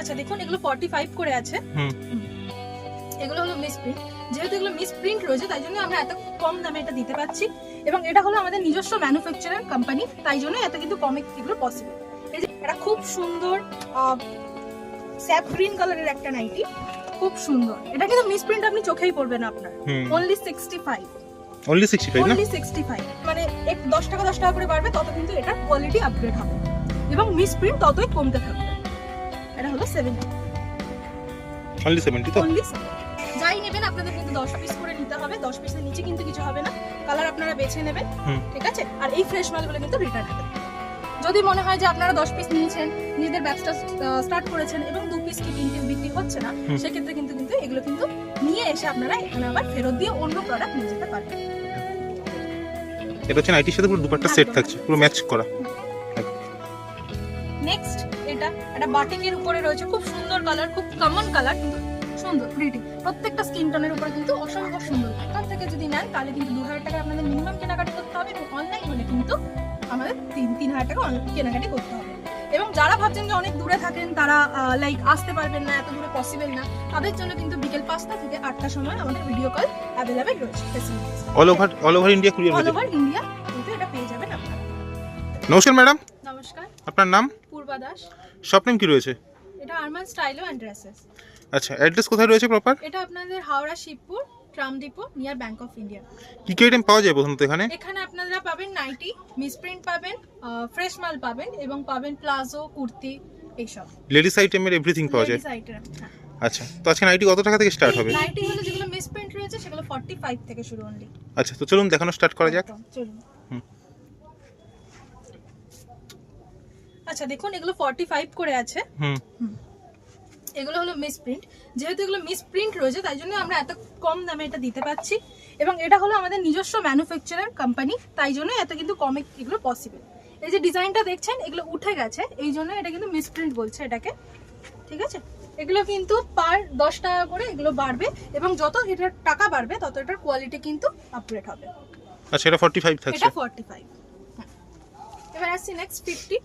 আচ্ছা দেখুন এগুলো 45 করে আছে। হুম। এগুলো হলো মিস প্রিন্ট যেহেতু এগুলো মিস প্রিন্ট রয়েছে তাই জন্য আমরা এত কম দামে এটা দিতে পারছি। এবং এটা হলো আমাদের নিজস্ব ম্যানুফ্যাকচারার কোম্পানি তাই জন্য এত কিন্তু কমে এগুলো পসিবল এই যে এটা খুব সুন্দর স্যাপ গ্রিন কালারের একটা নাইটি। খুব সুন্দর। এটা কিন্তু মিস প্রিন্ট আপনি চোখেই পড়বে না আপনার। Only sixty five only sixty five না? অনলি সিক্সটি ফাইভ মানে এক দশ টাকা দশ টাকা করে বাড়বে তত কিন্তু এটার কোয়ালিটি আপগ্রেড হবে। এবং মিস প্রিন্ট ততই কমতে থাকবে। হলো সেভেন্টি অনলি সেভেন্টি তো? অনলি যাই নেবেন আপনাদের কিন্তু দশ পিস করে নিতে হবে। দশ পিসের নিচে কিন্তু কিছু হবে না। কালার আপনারা বেছে নেবেন ঠিক আছে? আর এই ফ্রেশ মালগুলো কিন্তু রিটার্ন হবে। যদি মনে হয় যে আপনারা দশ পিস নিয়েছেন নিজেদের ব্যবসা স্টার্ট করেছেন এবং দু পিস কি তিন পিস বিক্রি হচ্ছে না হুম। সেক্ষেত্রে কিন্তু কিন্তু এগুলো কিন্তু নিয়ে এসে আপনারা এখানে আবার ফেরত দিয়ে অন্য প্রোডাক্ট নিয়ে যেতে পারবেন। এটা হচ্ছে নাইটির সাথে পুরো দুপাট্টা সেট থাকছে পুরো ম্যাচ করা। নেক্সট বাটিকের উপরে রয়েছে খুব সুন্দর কালার খুব কমন কালার কিন্তু সুন্দর প্রিটি প্রত্যেকটা স্কিন টোনের উপরে কিন্তু অসম্ভব সুন্দর। এখান থেকে যদি নেন তাহলে কিন্তু দু হাজার টাকা আপনাদের মিনিমাম কেনাকাটি করতে হবে এবং অনলাইন হলে কিন্তু আমাদের তিন তিন হাজার টাকা কেনাকাটি করতে হবে। এবং যারা ভাবছেন যে অনেক দূরে থাকেন তারা লাইক আসতে পারবেন না এত দূরে পসিবল না তাদের জন্য কিন্তু বিকেল পাঁচটা থেকে আটটার সময় আমাদের ভিডিও কল অ্যাভেলেবেল রয়েছে all over all over India courier all over India কিন্তু এটা পেয়ে যাবেন আপনারা। নমস্কার ম্যাডাম। নমস্কার। আপনার নাম? পূর্বা দাস। শপ নেম কি রয়েছে? এটা আরমান স্টাইলো অ্যান্ড ড্রেসেস আচ্ছা অ্যাড্রেস কোথায় রয়েছে প্রপার এটা আপনাদের Howrah Shibpur tram depot near bank of India কি কি আইটেম পাওয়া যায় প্রথমত এখানে? এখানে আপনারা পাবেন নাইটি মিসপ্রিন্ট পাবেন ফ্রেশ মাল পাবেন এবং পাবেন প্লাজো কুর্তি এইসব। লেডিস আইটেমের এভরিথিং পাওয়া যায়। হ্যাঁ। আচ্ছা তো আজকে নাইটি কত টাকা থেকে স্টার্ট হবে? নাইটি হলো যেগুলো মিসপ্রিন্ট রয়েছে সেগুলো 45 থেকে শুরু অনলি আচ্ছা তো চলুন দেখানো স্টার্ট করা যাক। চলুন। আচ্ছা দেখুন এগুলো 45 করে আছে। হুম। এগুলো হলো মিসপ্রিন্ট যেহেতু এগুলো মিসপ্রিন্ট রয়েছে তাই জন্য আমরা এত কম দামে এটা দিতে পারছি। এবং এটা হলো আমাদের নিজস্ব ম্যানুফ্যাকচারার কোম্পানি তাই জন্য এত কিন্তু কমে এগুলো পসিবল এই যে ডিজাইনটা দেখছেন এগুলো উঠে গেছে এই জন্য এটা কিন্তু মিসপ্রিন্ট বলছে এটাকে। ঠিক আছে? এগুলো কিন্তু পার দশ টাকা করে এগুলো বাড়বে এবং যত এটার টাকা বাড়বে তত এটার কোয়ালিটি কিন্তু আপগ্রেড হবে। আচ্ছা এটা ফর্টি ফাইভ থাকছে। এটা ফর্টি ফাইভ এবার আসছি নেক্সট ফিফটি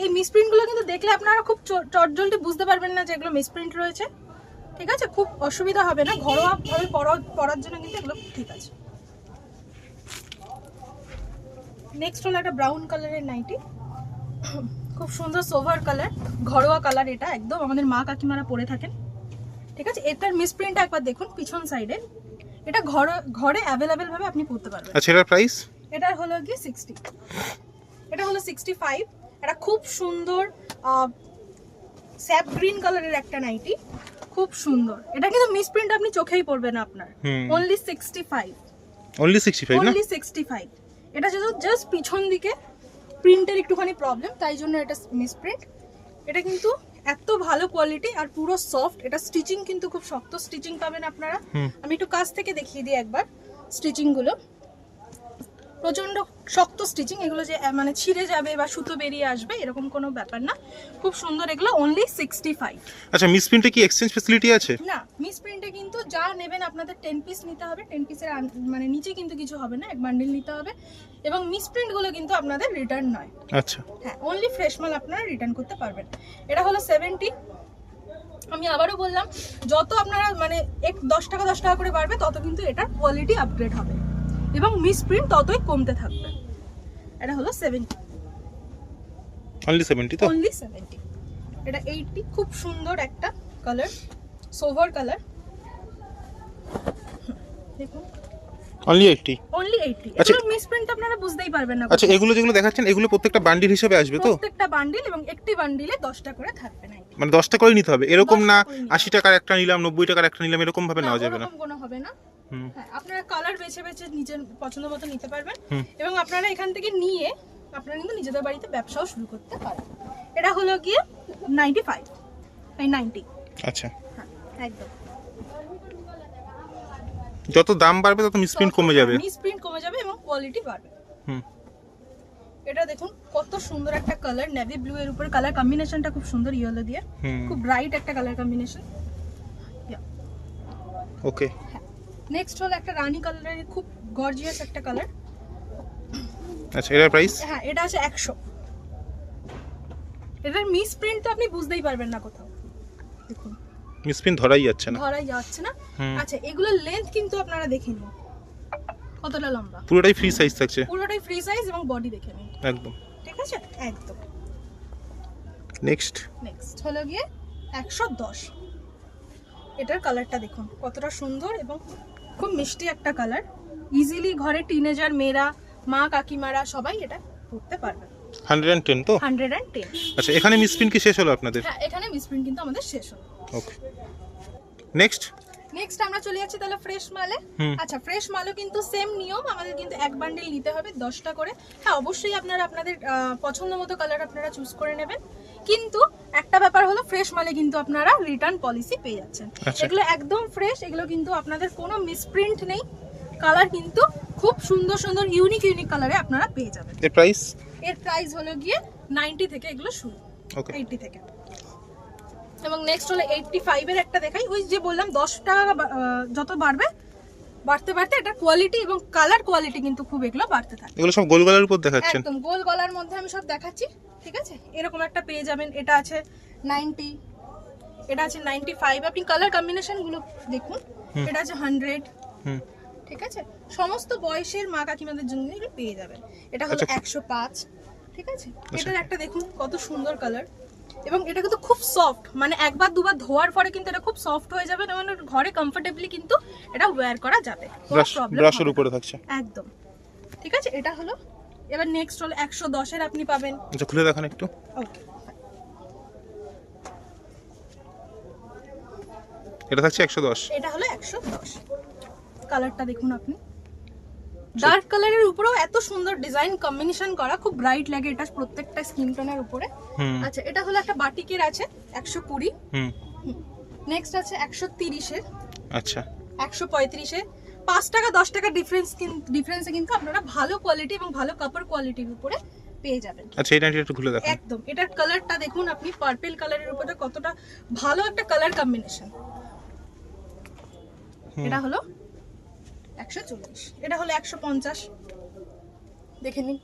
এই মিসপ্রিন্টগুলো কিন্তু দেখলে আপনারা খুব চটজলটি বুঝতে পারবেন না যে এগুলো মিসপ্রিন্ট রয়েছে। ঠিক আছে? খুব অসুবিধা হবে না। ঘরোয়াভাবে পড়ার জন্য কিন্তু এগুলো ঠিক আছে। নেক্সট হলো একটা ব্রাউন কালারের নাইটি খুব সুন্দর সোভার কালার ঘরোয়া কালার এটা একদম। আমাদের মা কাকিমারা পরে থাকেন। ঠিক আছে? এটার মিসপ্রিন্টটা একবার দেখুন পিছন সাইডে এটা ঘর ঘরে অ্যাভেলেবেল ভাবে আপনি পড়তে পারবেন। আচ্ছা এটার প্রাইস এটা হলো কি 60 এটা হলো 65 একটা খুব সুন্দর স্যাপ গ্রিন কালারের একটা নাইটি খুব সুন্দর। এটা কিন্তু মিসপ্রিন্ট আপনি চোখেই পড়বেন আপনার। Only sixty five only sixty five only sixty five এটা যেহেতু জাস্ট পিছন দিকে প্রিন্টের একটুখানি প্রবলেম তাই জন্য এটা মিসপ্রিন্ট এটা কিন্তু এত ভালো কোয়ালিটি আর পুরো সফট এটা স্টিচিং কিন্তু খুব শক্ত স্টিচিং পাবেন আপনারা। আমি একটু কাছ থেকে দেখিয়ে দিই একবার স্টিচিংগুলো গুলো প্রচণ্ড শক্ত স্টিচিং এগুলো যে মানে ছিঁড়ে যাবে বা সুতো বেরিয়ে আসবে এরকম কোনো ব্যাপার না। খুব সুন্দর এগুলো অনলি সিক্সটি ফাইভ আচ্ছা মিস প্রিন্টে কি এক্সচেঞ্জ ফেসিলিটি আছে? না মিস প্রিন্টে কিন্তু যা নেবেন আপনাদের টেন পিস নিতে হবে টেন পিসের মানে নিচে কিন্তু কিছু হবে না এক বান্ডিল নিতে হবে। এবং মিস প্রিন্টগুলো কিন্তু আপনাদের রিটার্ন নয়। আচ্ছা। হ্যাঁ অনলি ফ্রেশ মাল আপনারা রিটার্ন করতে পারবেন। এটা হলো সেভেন্টি আমি আবারও বললাম যত আপনারা মানে এক দশ টাকা দশ টাকা করে বাড়বে তত কিন্তু এটার কোয়ালিটি আপগ্রেড হবে। এবং মিস প্রিন্ট ততই কমতে থাকবে। এটা হলো সেভেন্টি অনলি সেভেন্টি তো? অনলি সেভেন্টি এটা এইটটি খুব সুন্দর একটা কালার সোভার কালার দেখুন। অনলি এইটটি অনলি এইটটি আচ্ছা। এগুলো মিসপ্রিন্ট আপনারা বুঝতেই পারবেন না আচ্ছা এগুলো যেগুলো দেখাচ্ছেন এগুলো প্রত্যেকটা বান্ডিল হিসেবে আসবে তো? প্রত্যেকটা বান্ডিল এবং একটি বান্ডিলে দশটা করে থাকবে না মানে দশটা করে নিতে হবে। এরকম না করে নিতে আশি টাকার একটা নিলাম নব্বই টাকার একটা নিলাম এরকম ভাবে নেওয়া যাবে না। কোনো হবে না। আপনারা কালার বেছে বেছে নিজের পছন্দ মতো নিতে পারবেন এবং আপনারা এখান থেকে নিয়ে আপনারা কিন্তু নিজেদের বাড়িতে ব্যবসাও শুরু করতে পারেন। এটা হলো গিয়ে নাইনটি ফাইভ এই নাইনটি আচ্ছা। হ্যাঁ একদম। যত দাম বাড়বে তত মিসপ্রিন্ট কমে যাবে। মিসপ্রিন্ট কমে যাবে এবং কোয়ালিটি বাড়বে। হুম। এটা দেখুন কত সুন্দর একটা কালার নেভি ব্লু এর উপরে কালার কম্বিনেশনটা খুব সুন্দর ইয়েলো দিয়ে। খুব ব্রাইট একটা কালার কম্বিনেশন ওকে নেক্সট হলো একটা রানী কালারের খুব গর্জিয়াস একটা কালার আচ্ছা এটার প্রাইস হ্যাঁ এটা আছে একশো। এটার মিস প্রিন্ট তো আপনি বুঝতেই পারবেন না কোথাও। দেখুন। মিসপিন ধরাই যাচ্ছে না। ধরাই যাচ্ছে না। আচ্ছা এগুলোর লেন্থ কিন্তু আপনারা দেখে নিন। কতটা লম্বা? পুরোটাই ফ্রি সাইজ থাকছে। পুরোটাই ফ্রি সাইজ এবং বডি দেখে নিন। একদম। ঠিক আছে? একদম। নেক্সট নেক্সট হলো গিয়ে একশো দশ। এটার কালারটা দেখুন কতটা সুন্দর এবং খুব মিষ্টি একটা কালার ইজিলি ঘরে টিনেজার মেয়েরা মা কাকিমারা সবাই এটা পড়তে পারবে। তো? টেন। আচ্ছা এখানে মিসপিন কি শেষ হলো আপনাদের? হ্যাঁ এখানে মিসপ্রিন্ট কিন্তু আমাদের শেষ হলো। ওকে নেক্সট নেক্সট আমরা চলে যাচ্ছি তাহলে ফ্রেশ মালে। আচ্ছা ফ্রেশ মালও কিন্তু সেম নিয়ম আমাদের কিন্তু এক বান্ডেল নিতে হবে দশটা করে। হ্যাঁ অবশ্যই আপনারা আপনাদের আহ, পছন্দ মতো কালার আপনারা চুজ করে নেবেন। কিন্তু একটা ব্যাপার হলো ফ্রেশ মালে কিন্তু আপনারা রিটার্ন পলিসি পেয়ে যাচ্ছেন। আচ্ছা। এগুলো একদম ফ্রেশ এগুলো কিন্তু আপনাদের কোনো মিসপ্রিন্ট নেই। কালার কিন্তু খুব সুন্দর সুন্দর ইউনিক ইউনিক কালারে আপনারা পেয়ে যাবেন। এর প্রাইস এর প্রাইস হলো গিয়ে নাইনটি থেকে এগুলো শুরু। ওকে এইটটি থেকে। এবং নেক্সট হলো এইটটি ফাইভের একটা দেখাই। ওই যে বললাম দশ টাকা বা- যত বাড়বে বাড়তে বাড়তে এটা কোয়ালিটি এবং কালার কোয়ালিটি কিন্তু খুব এগুলো বাড়তে থাকে। এগুলো সব গোল গলার উপর দেখাচ্ছেন। একদম গোল গলার মধ্যে আমি সব দেখাচ্ছি ঠিক আছে? এরকম একটা পেয়ে যাবেন এটা আছে নাইনটি এটা আছে নাইনটি ফাইভ আপনি কালার কম্বিনেশনগুলো দেখুন এটা আছে হান্ড্রেড ঠিক আছে? সমস্ত বয়সের মা কাকিমাদের জন্য এগুলো পেয়ে যাবেন। এটা হলো আচ্ছা। একশো পাঁচ। ঠিক আছে? এটার একটা দেখুন কত সুন্দর কালার এবং এটা কিন্তু খুব সফট মানে একবার দুবার ধোয়ার পরে কিন্তু এটা খুব সফট হয়ে যাবে এবং ঘরে কমফোর্টেবলি কিন্তু এটা ওয়্যার করা যাবে। ব্রাশের উপরে থাকছে। একদম। ঠিক আছে? এটা হলো এবার নেক্সট হলো একশো দশের আপনি পাবেন। আচ্ছা খুলে দেখান একটু। ওকে এটা থাকছে একশো দশ। এটা হলো একশো দশ। কালারটা দেখুন আপনি। ডার্ক কালারের উপরেও এত সুন্দর ডিজাইন কম্বিনেশন করা খুব ব্রাইট লাগে এটা প্রত্যেকটা স্কিন টোনের উপরে। আচ্ছা এটা হলো একটা বাটিকের আছে একশো কুড়ি। হুম। নেক্সট আছে একশো তিরিশের। আচ্ছা। একশো পঁয়ত্রিশে পাঁচ টাকা দশ টাকা ডিফারেন্স ডিফারেন্সে কিন্তু আপনারা ভালো কোয়ালিটি এবং ভালো কাপড় কোয়ালিটির উপরে পেয়ে যাবেন। আচ্ছা এটা একটু খুলে দেখান। একদম এটার কালারটা দেখুন আপনি পার্পল কালারের উপরে কতটা ভালো একটা কালার কম্বিনেশন এটা হলো একশো চল্লিশ এটা হলো একশো পঞ্চাশ। দেখে নিন।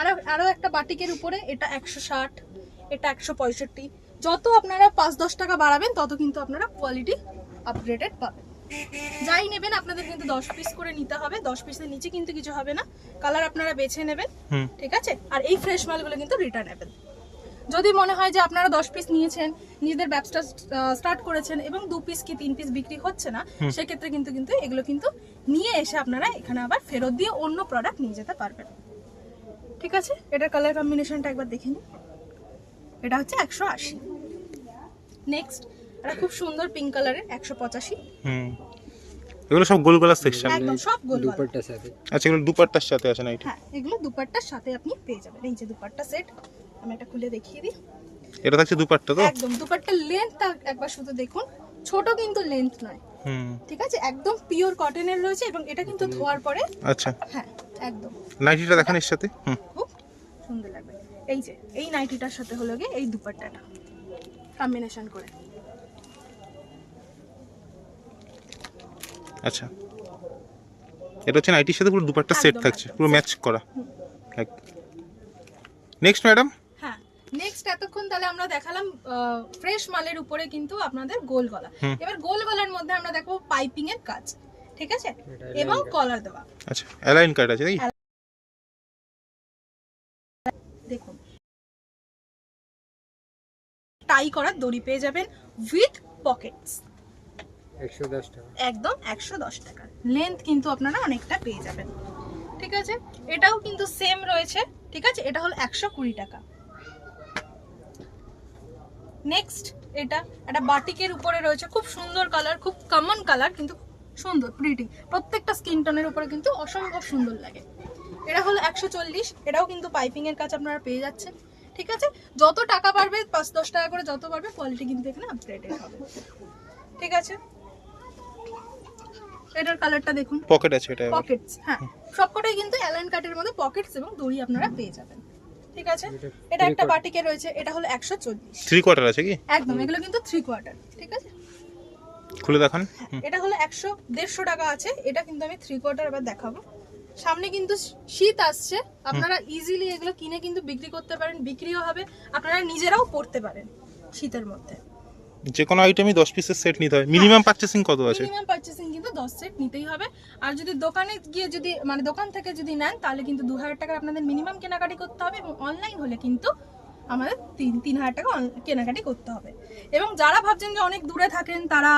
আরও আরও একটা বাটিকের উপরে এটা একশো ষাট এটা একশো পঁয়ষট্টি। যত আপনারা পাঁচ দশ টাকা বাড়াবেন তত কিন্তু আপনারা কোয়ালিটি আপগ্রেডেড পাবেন। যাই নেবেন আপনাদের কিন্তু দশ পিস করে নিতে হবে। দশ পিসের নিচে কিন্তু কিছু হবে না। কালার আপনারা বেছে নেবেন ঠিক আছে? আর এই ফ্রেশ মালগুলো কিন্তু রিটার্ন নেবেন। যদি মনে হয় যে আপনারা দশ পিস নিয়েছেন নিজেদের ব্যবসা স্টার্ট করেছেন এবং দু পিস কি তিন পিস বিক্রি হচ্ছে না। সেক্ষেত্রে কিন্তু কিন্তু এগুলো কিন্তু নিয়ে এসে আপনারা এখানে আবার ফেরত দিয়ে অন্য প্রোডাক্ট নিয়ে যেতে পারবেন। ঠিক আছে? এটার কালার কম্বিনেশনটা একবার দেখে নিন। এটা হচ্ছে একশো আশি। নেক্সট এটা খুব সুন্দর পিঙ্ক কালারের একশো পঁচাশি। হুম। এগুলো সব গোল গলার সেকশন একদম সব গোল গলা। দুপাট্টার সাথে। আচ্ছা এগুলো দুপাট্টার সাথে আছে না এটা? হ্যাঁ এগুলো দুপাট্টার সাথে আপনি পেয়ে যাবেন। এই যে দুপাট্টা সেট আমি এটা খুলে দেখিয়ে দিই। এটা থাকছে দুপাট্টা তো? একদম দুপাট্টার লেন্থটা একবার শুধু দেখুন। ছোট কিন্তু লেন্থ নয়। হুম। ঠিক আছে? একদম পিওর কটনের রয়েছে এবং এটা কিন্তু ধোয়ার পরে আচ্ছা। হ্যাঁ একদম। নাইটিটা দেখান এর সাথে। হুম। খুব সুন্দর লাগবে। এই যে এই নাইটিটার সাথে হলো গিয়ে এই দুপাট্টাটা। কম্বিনেশন করে। আচ্ছা। এটা হচ্ছে নাইটির সাথে পুরো দুপাট্টা সেট থাকছে পুরো ম্যাচ করা। নেক্সট ম্যাডাম হ্যাঁ নেক্সট এতক্ষণ তাহলে আমরা দেখালাম ফ্রেশ মালের উপরে কিন্তু আপনাদের গোল গলা। এবার গোল গলার মধ্যে আমরা দেখব পাইপিং এর কাজ ঠিক আছে? এবং কলার দেওয়া। আচ্ছা অ্যালাইন কার্ড আছে নাকি? দেখুন। টাই করার দড়ি পেয়ে যাবেন উইথ পকেটস একদম একশো দশ টাকা। লেন্থ কিন্তু আপনারা অনেকটা পেয়ে যাবেন। ঠিক আছে? এটাও কিন্তু সেম রয়েছে। ঠিক আছে? এটা হলো একশো কুড়ি টাকা। নেক্সট এটা একটা বাটিকের উপরে রয়েছে। খুব সুন্দর কালার খুব কমন কালার কিন্তু সুন্দর প্রিটি প্রত্যেকটা স্কিন টোনের উপরে কিন্তু অসম্ভব সুন্দর লাগে। এটা হলো একশো চল্লিশ। এটাও কিন্তু পাইপিং এর কাজ আপনারা পেয়ে যাচ্ছেন। ঠিক আছে? যত টাকা বাড়বে, পাঁচ দশ টাকা করে যত বাড়বে কোয়ালিটি কিন্তু এখানে আপগ্রেডেড হবে। ঠিক আছে? এটার কালারটা দেখুন। পকেট আছে এটা পকেটস হ্যাঁ। সবকটাই কিন্তু অ্যালাইন কাটের মধ্যে পকেটস এবং দড়ি আপনারা পেয়ে যাবেন। ঠিক আছে? এটা একটা বাটিকে রয়েছে এটা হলো একশো চল্লিশ। থ্রি কোয়ার্টার আছে কি? একদম এগুলো কিন্তু থ্রি কোয়ার্টার ঠিক আছে? খুলে দেখান। হ্যাঁ, এটা হলো একশো দেড়শো টাকা আছে এটা কিন্তু আমি থ্রি কোয়ার্টার এবার দেখাবো। সামনে কিন্তু শীত আসছে আপনারা ইজিলি এগুলো কিনে কিন্তু বিক্রি করতে পারেন বিক্রিও হবে আপনারা নিজেরাও পড়তে পারেন শীতের মধ্যে। যে কোনো আইটেমই দশ পিসের সেট নিতে হয়। মিনিমাম পারচেসিং কত আছে? মিনিমাম পারচেসিং কিন্তু দশ সেট নিতেই হবে। আর যদি দোকানে গিয়ে যদি মানে দোকান থেকে যদি নেন তাহলে কিন্তু দু হাজার টাকার আপনাদের মিনিমাম কেনাকাটি করতে হবে এবং অনলাইন হলে কিন্তু আমাদের তিন তিন হাজার টাকা কেনাকাটি করতে হবে। এবং যারা ভাবছেন যে অনেক দূরে থাকেন তারা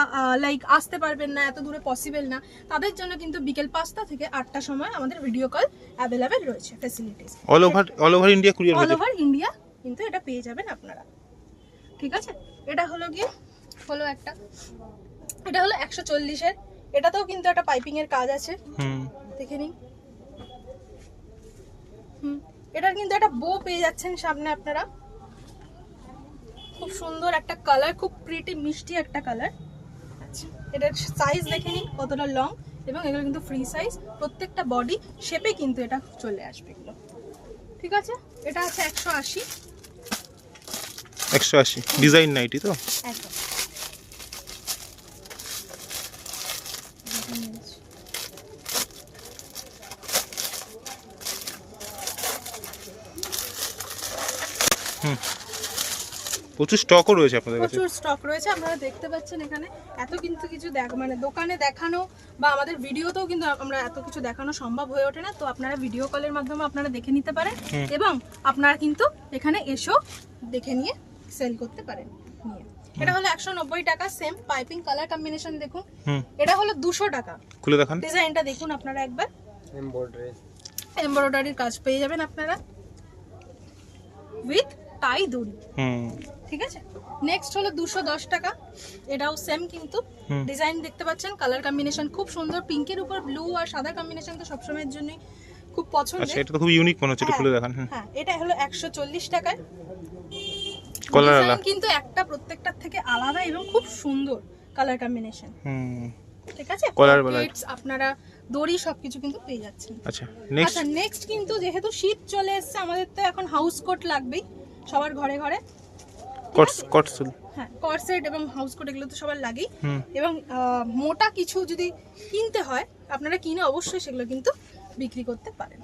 লাইক আসতে পারবেন না এত দূরে পসিবল না তাদের জন্য কিন্তু বিকেল পাঁচটা থেকে আটটার সময় আমাদের ভিডিও কল অ্যাভেলেবেল রয়েছে facilities all over all over India courier all over India কিন্তু এটা পেয়ে যাবেন আপনারা। ঠিক আছে? এটা হলো গিয়ে হলো একটা। এটা হলো একশো চল্লিশের। এটাতেও কিন্তু একটা পাইপিং এর কাজ আছে। হুম। দেখে নিন হুম। এটার কিন্তু একটা বো পেয়ে যাচ্ছেন সামনে আপনারা। খুব সুন্দর একটা কালার খুব প্রিটি মিষ্টি একটা কালার আচ্ছা। এটার সাইজ দেখে নিন কতটা লং এবং এগুলো কিন্তু ফ্রি সাইজ প্রত্যেকটা বডি শেপে কিন্তু এটা চলে আসবে এগুলো। ঠিক আছে? এটা আছে একশো আশি। একশো আশি। ডিজাইন নাইটি তো? একদম প্রচুর স্টকও রয়েছে আপনাদের কাছে। প্রচুর স্টক রয়েছে আপনারা দেখতে পাচ্ছেন এখানে। এত কিন্তু কিছু দেখ মানে দোকানে দেখানো বা আমাদের ভিডিওতেও কিন্তু আমরা এত কিছু দেখানো সম্ভব হয়ে ওঠে না। তো আপনারা ভিডিও কলের মাধ্যমে আপনারা দেখে নিতে পারেন এবং আপনারা কিন্তু এখানে এসো দেখে নিয়ে সেল করতে পারেন। নিয়ে। এটা হলো একশো নব্বই টাকা সেম পাইপিং কালার কম্বিনেশন দেখুন। এটা হলো দুশো টাকা। খুলে দেখান। ডিজাইনটা দেখুন আপনারা একবার। এমব্রয়ডারি এমব্রয়ডারির কাজ পেয়ে যাবেন আপনারা। উইথ টাই দড়ি। ঠিক আছে? নেক্সট হলো দুশো দশ টাকা। এটাও সেম কিন্তু। ডিজাইন দেখতে পাচ্ছেন কালার কম্বিনেশন খুব সুন্দর। পিঙ্কের উপর ব্লু আর সাদা কম্বিনেশন তো সবসময়ের জন্যই খুব আচ্ছা পছন্দের এটা তো খুব ইউনিক মনে হচ্ছে এটা খুলে দেখান। হ্যাঁ এটা হলো একশো চল্লিশ টাকায়। কলার কিন্তু একটা প্রত্যেকটার থেকে আলাদা এবং খুব সুন্দর কালার কম্বিনেশন হুম। ঠিক আছে? আপনারা দড়ি সবকিছু কিন্তু পেয়ে যাচ্ছেন। আচ্ছা নেক্সট আচ্ছা নেক্সট কিন্তু যেহেতু শীত চলে এসেছে আমাদের তো এখন হাউস কোট লাগবেই সবার ঘরে ঘরে। কটস কটসুল হ্যাঁ কর্সেট এবং হাউস কোট এগুলো তো সবার লাগেই। এবং আহ, মোটা কিছু যদি কিনতে হয় আপনারা কিনে অবশ্যই সেগুলো কিন্তু বিক্রি করতে পারেন।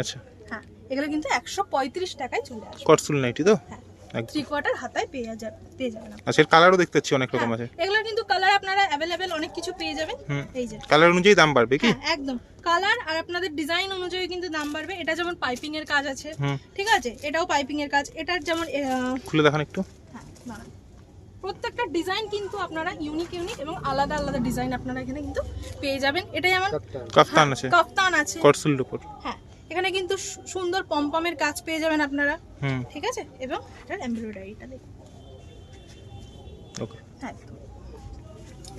আচ্ছা। হ্যাঁ এগুলো কিন্তু একশো পঁয়ত্রিশ টাকায় চলে আসবে। কটসুল নাইটি তো? হ্যাঁ। থ্রি কোয়ার্টার হাতায় পেয়ে যাবে পেয়ে যাবেন আচ্ছা এর কালারও দেখতে পাচ্ছি অনেক রকম আছে। হ্যাঁ, এগুলোর কিন্তু কালার আপনারা অ্যাভেলেবেল অনেক কিছু পেয়ে যাবেন। এই যে। কালার অনুযায়ী দাম বাড়বে কি? হ্যাঁ একদম। কালার আর আপনাদের ডিজাইন অনুযায়ী কিন্তু দাম বাড়বে। এটা যেমন পাইপিং এর কাজ আছে ঠিক আছে? এটাও পাইপিং এর কাজ। এটার যেমন খুলে দেখান একটু। হ্যাঁ, প্রত্যেকটা ডিজাইন কিন্তু আপনারা ইউনিক ইউনিক এবং আলাদা আলাদা ডিজাইন আপনারা এখানে কিন্তু পেয়ে যাবেন। এটা যেমন কাপ্তান কাফতান হ্যাঁ, আছে কাফতান আছে। কটসুল উপর হ্যাঁ এখানে কিন্তু সুন্দর পমপমের কাজ পেয়ে যাবেন আপনারা। ঠিক আছে? এবং এটার এমব্রয়ডারিটা দেখুন। হ্যাঁ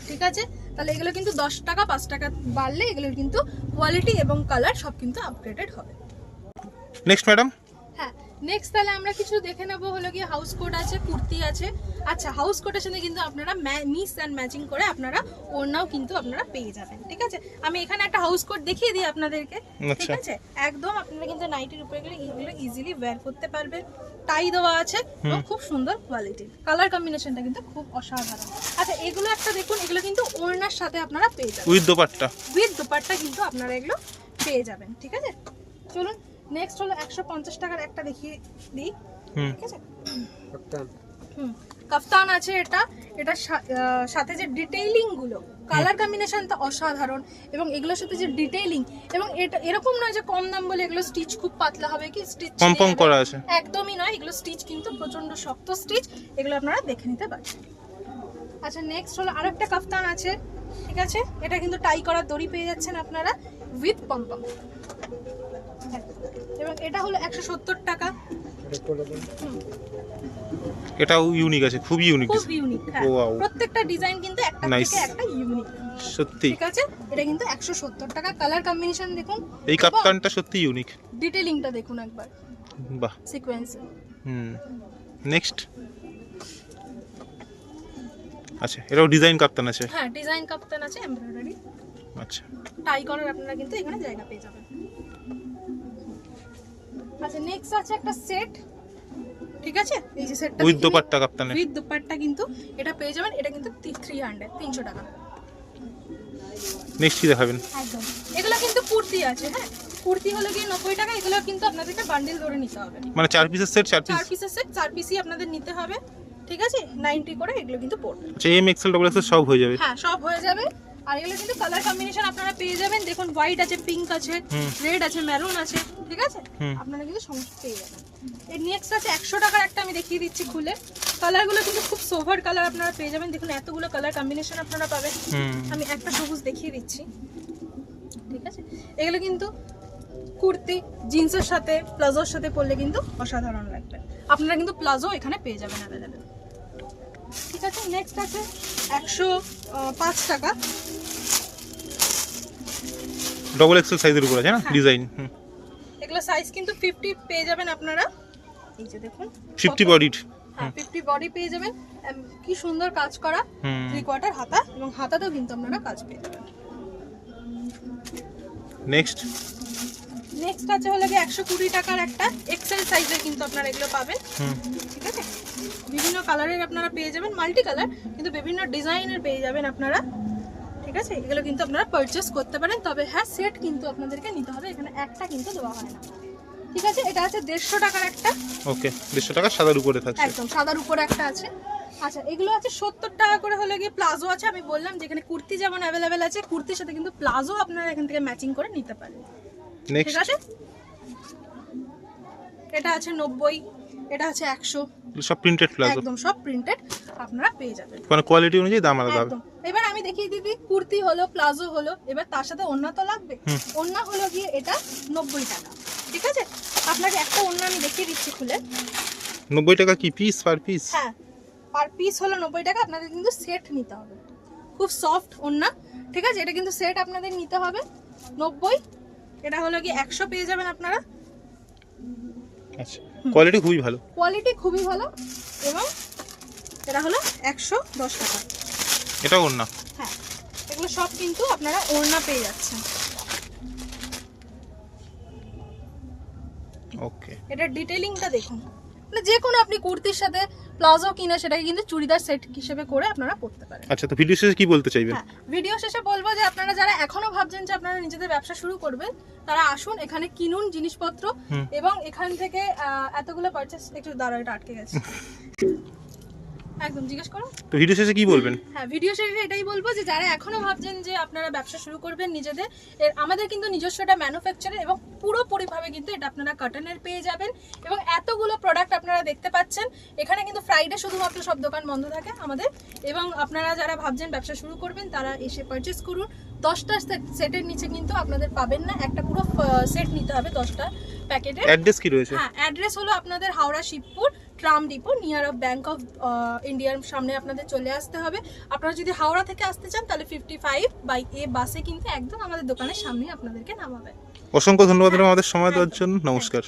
ঠিক আছে? তাহলে এগুলো কিন্তু দশ টাকা পাঁচ টাকা বাড়লে এগুলোর কিন্তু কোয়ালিটি এবং কালার সব কিন্তু আপগ্রেডেড হবে। নেক্সট ম্যাডাম হ্যাঁ নেক্সট তাহলে আমরা কিছু দেখে নেব হলো কি হাউস কোট আছে কুর্তি আছে। আচ্ছা হাউস কোটের সাথে কিন্তু আপনারা মিস অ্যান্ড ম্যাচিং করে আপনারা ওড়নাও কিন্তু আপনারা পেয়ে যাবেন ঠিক আছে? আমি এখানে একটা হাউস কোট দেখিয়ে দিই আপনাদেরকে ঠিক আচ্ছা। আছে? একদম আপনারা কিন্তু নাইটির উপরে গেলে এগুলো ইজিলি ওয়্যার করতে পারবেন। টাই দেওয়া আছে এবং খুব সুন্দর কোয়ালিটির কালার কম্বিনেশনটা কিন্তু খুব অসাধারণ। আচ্ছা এগুলো একটা দেখুন এগুলো কিন্তু ওড়নার সাথে আপনারা পেয়ে যাবেন। উইথ দোপাট্টা। উইথ দুপাট্টা কিন্তু আপনারা এগুলো পেয়ে যাবেন ঠিক আছে? চলুন নেক্সট হলো একশো পঞ্চাশ টাকার একটা দেখিয়ে দিই ঠিক আছে? কাফতান আছে এটা। এটা সাথে যে ডিটেইলিংগুলো কালার কম্বিনেশনটা অসাধারণ এবং এগুলোর সাথে যে ডিটেইলিং এবং এটা এরকম নয় যে কম দাম বলে এগুলো স্টিচ খুব পাতলা হবে কি স্টিচ পম করা আছে। একদমই নয় এগুলো স্টিচ কিন্তু প্রচণ্ড শক্ত স্টিচ এগুলো আপনারা দেখে নিতে পারছেন আচ্ছা নেক্সট হলো আরেকটা কাফতান আছে ঠিক আছে? এটা কিন্তু টাই করার দড়ি পেয়ে যাচ্ছেন আপনারা উইথ পম্পম এবং এটা হলো একশো সত্তর টাকা। এটাও ইউনিক আছে খুবই ইউনিক খুব ইউনিক Wow. প্রত্যেকটা ডিজাইন কিন্তু একটা থেকে একটা ইউনিক সত্যি। ঠিক আছে? এটা কিন্তু একশো সত্তর টাকা। কালার কম্বিনেশন দেখুন। এই কাপ্তানটা সত্যি ইউনিক ডিটেলিংটা দেখুন একবার। বাহ। সিকোয়েন্স হুম। নেক্সট আচ্ছা এটাও ডিজাইন কাপ্তান আছে? হ্যাঁ ডিজাইন কাপ্তান আছে এমব্রয়ডারি আচ্ছা। টাই করার আপনারা কিন্তু এখানে জায়গা পেয়ে যাবেন। আচ্ছা নেক্সট আছে একটা সেট ঠিক আছে? এই যে সেটটা উইথ দোপাট্টা কাপ্তানে উইথ দুপাট্টা কিন্তু এটা পেয়ে যাবেন এটা কিন্তু থ্রি হান্ড্রেড তিনশো টাকা। নেক্সট কি দেখাবেন। একদম। এগুলো কিন্তু কুর্তি আছে হ্যাঁ? কুর্তি হলে গিয়ে নব্বই টাকা এগুলো কিন্তু আপনাদেরকে বান্ডিল ধরে নিতে হবে। মানে চার পিসের সেট চার পিস চার পিসের সেট চার পিসই আপনাদের নিতে হবে ঠিক আছে? নাইনটি করে এগুলো কিন্তু পড়বে। আচ্ছা এম এক্সেল ডবল এক্সেল সব হয়ে যাবে। হ্যাঁ সব হয়ে যাবে। আর এগুলো কিন্তু কালার কম্বিনেশন আপনারা পেয়ে যাবেন। দেখুন হোয়াইট আছে পিঙ্ক আছে রেড আছে মেরুন আছে। ঠিক আছে? আপনারা কিন্তু সমস্ত পেয়ে যাবেন। এর নেক্সট আছে একশো টাকার একটা আমি দেখিয়ে দিচ্ছি খুলে। কালারগুলো কিন্তু খুব সোভার কালার আপনারা পেয়ে যাবেন। দেখুন এতগুলো কালার কম্বিনেশন আপনারা পাবেন। আমি একটা সবুজ দেখিয়ে দিচ্ছি। ঠিক আছে? এগুলো কিন্তু কুর্তি জিন্সের সাথে প্লাজোর সাথে পরলে কিন্তু অসাধারণ লাগবে। আপনারা কিন্তু প্লাজো এখানে পেয়ে যাবেন অ্যাভেলেবেল ঠিক আছে? নেক্সট আছে একশো পাঁচ টাকা। ডবল এক্সেল সাইজের উপর আছে না? হ্যাঁ। ডিজাইন এগুলো সাইজ কিন্তু ফিফটি পেয়ে যাবেন আপনারা। এই যে দেখুন ফিফটি হ্যাঁ ফিফটি বডি পেয়ে যাবেন। কি সুন্দর কাজ করা থ্রি কোয়ার্টার হাতা এবং হাতাতেও কিন্তু আপনারা কাজ পেয়ে যাবেন। নেক্সট নেক্সট আছে হলো গিয়ে একশো কুড়ি টাকার একটা এক্সেল সাইজের কিন্তু আপনারা এগুলো পাবেন। ঠিক আছে? বিভিন্ন কালারের আপনারা পেয়ে যাবেন মাল্টি কালার কিন্তু বিভিন্ন ডিজাইনের পেয়ে যাবেন আপনারা। ঠিক আছে? এগুলো কিন্তু আপনারা পারচেস করতে পারেন। তবে হ্যাঁ সেট কিন্তু আপনাদেরকে নিতে হবে। এখানে একটা কিন্তু দেওয়া হয় না। ঠিক আছে? এটা আছে দেড়শো টাকার একটা। ওকে দেড়শো টাকা সাদার উপরে থাকছে। একদম সাদার উপরে একটা আছে। আচ্ছা এগুলো আছে সত্তর টাকা করে হলে গিয়ে প্লাজো আছে। আমি বললাম যেখানে কুর্তি যেমন অ্যাভেলেবেল আছে কুর্তির সাথে কিন্তু প্লাজো আপনারা এখান থেকে ম্যাচিং করে নিতে পারেন। ঠিক আছে? এটা আছে নব্বই। এটা আছে একশো। সব প্রিন্টেড প্লাজো। একদম সব প্রিন্টেড আপনারা পেয়ে যাবেন। মানে কোয়ালিটি অনুযায়ী দাম আলাদা হবে। একদম। এবার আমি দেখিয়ে দিদি কুর্তি হলো প্লাজো হলো এবার তার সাথে ওন্না তো লাগবে। ওন্না হলো গিয়ে এটা নব্বই টাকা। ঠিক আছে? আপনাকে একটা ওন্না আমি দেখিয়ে দিচ্ছি খুলে। নব্বই টাকা কি পিস পার পিস হ্যাঁ পার পিস হলো নব্বই টাকা আপনাদের কিন্তু সেট নিতে হবে। খুব সফট ওন্না ঠিক আছে? এটা কিন্তু সেট আপনাদের নিতে হবে। নব্বই। এটা হলো কি একশো পেয়ে যাবেন আপনারা। আচ্ছা কোয়ালিটি খুবই ভালো। কোয়ালিটি খুবই ভালো এবং এটা হলো একশো দশ টাকা। এটা ওড়না? হ্যাঁ এগুলো সব কিন্তু আপনারা ওড়না পেয়ে যাচ্ছেন। ওকে এটার ডিটেলিংটা দেখুন। মানে যে কোনো আপনি কুর্তির সাথে প্লাজো কিনা সেটাকে কিন্তু চুড়িদার সেট হিসেবে করে আপনারা পড়তে পারেন। আচ্ছা তো ভিডিও শেষে কি বলতে চাইবেন? হ্যাঁ ভিডিও শেষে বলব যে আপনারা যারা এখনও ভাবছেন যে আপনারা নিজেদের ব্যবসা শুরু করবেন তারা আসুন এখানে কিনুন জিনিসপত্র এবং এখান থেকে আহ, এতগুলো পারচেস একটু দাঁড়া এটা আটকে গেছে। একদম জিজ্ঞেস করো। তো ভিডিও শেষে কি বলবেন? হ্যাঁ ভিডিও শেষে এটাই বলব যে যারা এখনও ভাবছেন যে আপনারা ব্যবসা শুরু করবেন নিজেদের আমাদের কিন্তু নিজস্ব একটা ম্যানুফ্যাকচারের এবং পুরোপুরিভাবে কিন্তু এটা আপনারা কাটনের পেয়ে যাবেন। এবং এতগুলো প্রোডাক্ট আপনারা দেখতে পাচ্ছেন এখানে কিন্তু ফ্রাইডে শুধুমাত্র সব দোকান বন্ধ থাকে আমাদের। এবং আপনারা যারা ভাবছেন ব্যবসা শুরু করবেন তারা এসে পারচেস করুন। দশটা সেটের নিচে কিন্তু আপনাদের পাবেন না একটা পুরো সেট নিতে হবে দশটা প্যাকেটের অ্যাড্রেস কি রয়েছে? হ্যাঁ অ্যাড্রেস হলো আপনাদের Howrah Shibpur. Tram depot near of bank of ইন্ডিয়ার সামনে আপনাদের চলে আসতে হবে। আপনারা যদি হাওড়া থেকে আসতে চান, তাহলে ফিফটি ফাইভ বাই এ বাসে কিন্তু একদম আমাদের দোকানের সামনে আপনাদেরকে নামাবে অসংখ্য ধন্যবাদ আমাদের সময় দেওয়ার জন্য। নমস্কার।